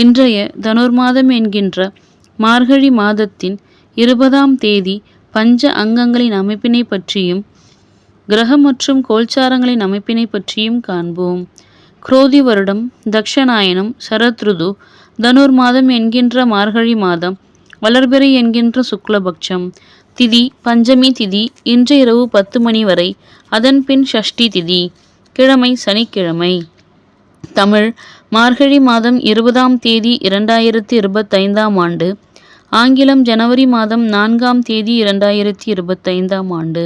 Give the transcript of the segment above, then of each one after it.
இன்றைய தனுர்மாதம் என்கின்ற மார்கழி மாதத்தின் இருபதாம் தேதி பஞ்ச அங்கங்களின் அமைப்பினை பற்றியும் கிரக மற்றும் கோல்சாரங்களின் அமைப்பினை பற்றியும் காண்போம். குரோதி வருடம் தக்ஷநாயனம் சரத்ருது தனுர் மாதம் என்கின்ற மார்கழி மாதம் வளர்பிறை என்கின்ற சுக்லபக்ஷம் திதி பஞ்சமி திதி இன்று இரவு பத்து மணி வரை அதன் பின் ஷஷ்டி திதி கிழமை சனிக்கிழமை. தமிழ் மார்கழி மாதம் இருபதாம் தேதி இரண்டாயிரத்தி இருபத்தைந்தாம் ஆண்டு ஆங்கிலம் ஜனவரி மாதம் நான்காம் தேதி இரண்டாயிரத்தி இருபத்தைந்தாம் ஆண்டு.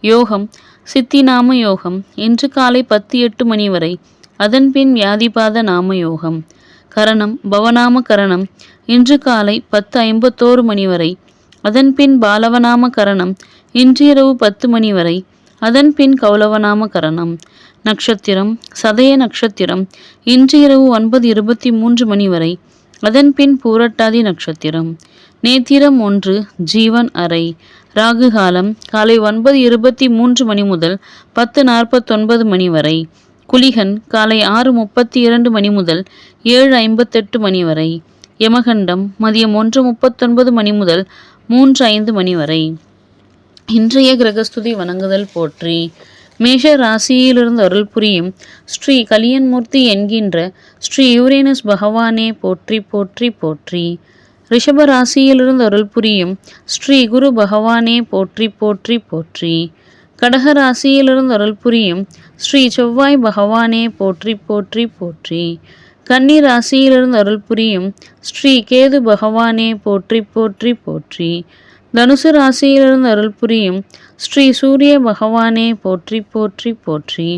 யோகம் சித்தி நாம யோகம் இன்று காலை பத்து எட்டு மணி வரை அதன்பின் வியாதிபாத நாம யோகம். கரணம் பவநாம கரணம் இன்று காலை பத்து ஐம்பத்தோரு மணி வரை அதன்பின் பாலவநாம கரணம் இன்றிரவு பத்து மணி வரை அதன்பின் கௌலவநாம கரணம். நட்சத்திரம் சதய நட்சத்திரம் இன்று இரவு ஒன்பது இருபத்தி மூன்று மணி வரை அதன்பின் பூரட்டாதி நட்சத்திரம். நேத்திரம் ஒன்று ஜீவன் அறை. ராகு காலம் காலை ஒன்பது இருபத்தி மூன்று மணி முதல் பத்து நாற்பத்தொன்பது மணி வரை. குலிகன் காலை ஆறு முப்பத்தி இரண்டு மணி முதல் ஏழு ஐம்பத்தெட்டு மணி வரை. யமகண்டம் மதியம் ஒன்று முப்பத்தொன்பது மணி முதல் மூன்று ஐந்து மணி வரை. இன்றைய கிரகஸ்துதி வணங்குதல் போற்றி. மேஷ ராசியிலிருந்து அருள் புரியும். ஸ்ரீ கலியன்மூர்த்தி என்கின்ற ஸ்ரீ யூரேனஸ் பகவானே போற்றி போற்றி போற்றி. ரிஷப ராசியிலிருந்து அருள் புரியும். ஸ்ரீ குரு பகவானே போற்றி போற்றி போற்றி. கடக ராசியிலிருந்து அருள் புரியும். ஸ்ரீ செவ்வாய் பகவானே போற்றி போற்றி போற்றி. கன்னி ராசியிலிருந்து அருள் புரியும். ஸ்ரீ கேது பகவானே போற்றி போற்றி போற்றி. தனுசு ராசியிலிருந்து அருள் புரியும் ஸ்ரீ சூரிய பகவானே போற்றி போற்றி போற்றி.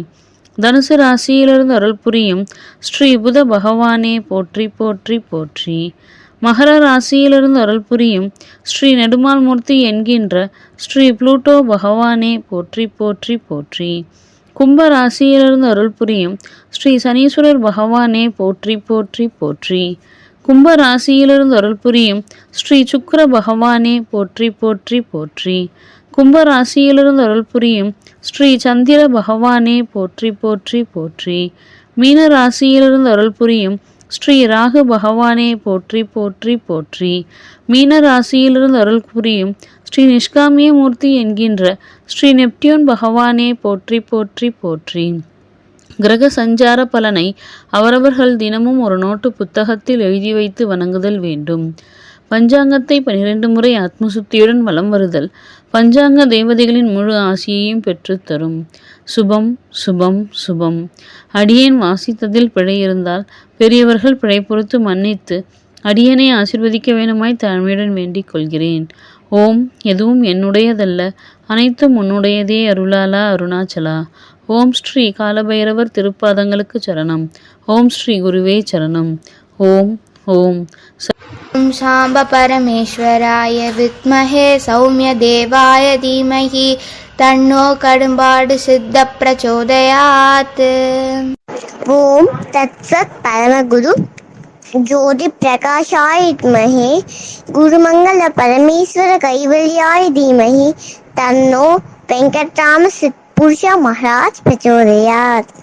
தனுசு ராசியிலிருந்து அருள் புரியும் ஸ்ரீ புத பகவானே போற்றி போற்றி போற்றி. மகர ராசியிலிருந்து அருள் புரியும் ஸ்ரீ நெடுமால் மூர்த்தி என்கின்ற ஸ்ரீ புளூட்டோ பகவானே போற்றி போற்றி போற்றி. கும்ப ராசியிலிருந்து அருள் புரியும் ஸ்ரீ சனீஸ்வரர் பகவானே போற்றி போற்றி போற்றி. கும்ப ராசியிலிருந்து அருள் புரியும் ஸ்ரீ சுக்கர பகவானே போற்றி போற்றி போற்றி. கும்ப ராசியிலிருந்து அருள் புரியும் ஸ்ரீ சந்திர பகவானே போற்றி போற்றி போற்றி. மீன ராசியிலிருந்து அருள் புரியும் ஸ்ரீ ராகு பகவானே போற்றி போற்றி போற்றி. மீன ராசியிலிருந்து அருள் புரியும் ஸ்ரீ நிஷ்காமிய மூர்த்தி என்கின்ற ஸ்ரீ நெப்டியூன் பகவானே போற்றி போற்றி போற்றி. கிரக சஞ்சார பலனை அவரவர்கள் தினமும் ஒரு நோட்டு புத்தகத்தில் எழுதி வைத்து வணங்குதல் வேண்டும். பஞ்சாங்கத்தை பனிரெண்டு முறை ஆத்மசுத்தியுடன் வலம் வருதல் பஞ்சாங்க தேவதைகளின் முழு ஆசியையும் பெற்றுத்தரும் சுபம் சுபம் சுபம். அடியேன் வாசித்ததில் பிழை இருந்தால் பெரியவர்கள் பிழை பொறுத்து மன்னித்து அடியனை ஆசிர்வதிக்க வேணுமாய் தாழ்மையுடன் வேண்டிக் கொள்கிறேன். ஓம் எதுவும் என்னுடையதல்ல அனைத்தும் உன்னுடையதே அருளாலா அருணாச்சலா. ஓம் ஸ்ரீ காலபைரவர் திருப்பாதங்களுக்கு சரணம். ஓம் ஸ்ரீ குருவே சரணம். ஓம் ஓம். சாம்ப பரமேஸ்வராய வித்மஹே சௌமிய தேவாய தீமஹி. தன்னோ கடும்பாடு சித்த பிரச்சோதயாத். ஓம் தத்சத் பரமகுரு ஜோதி பிரகாஷாய வித்மஹே குருமங்கள பரமேஸ்வர கைவல்யாய தீமஹி. தன்னோ வெங்கட்ராம சித்த पुरुष महाराज प्रचोदयात्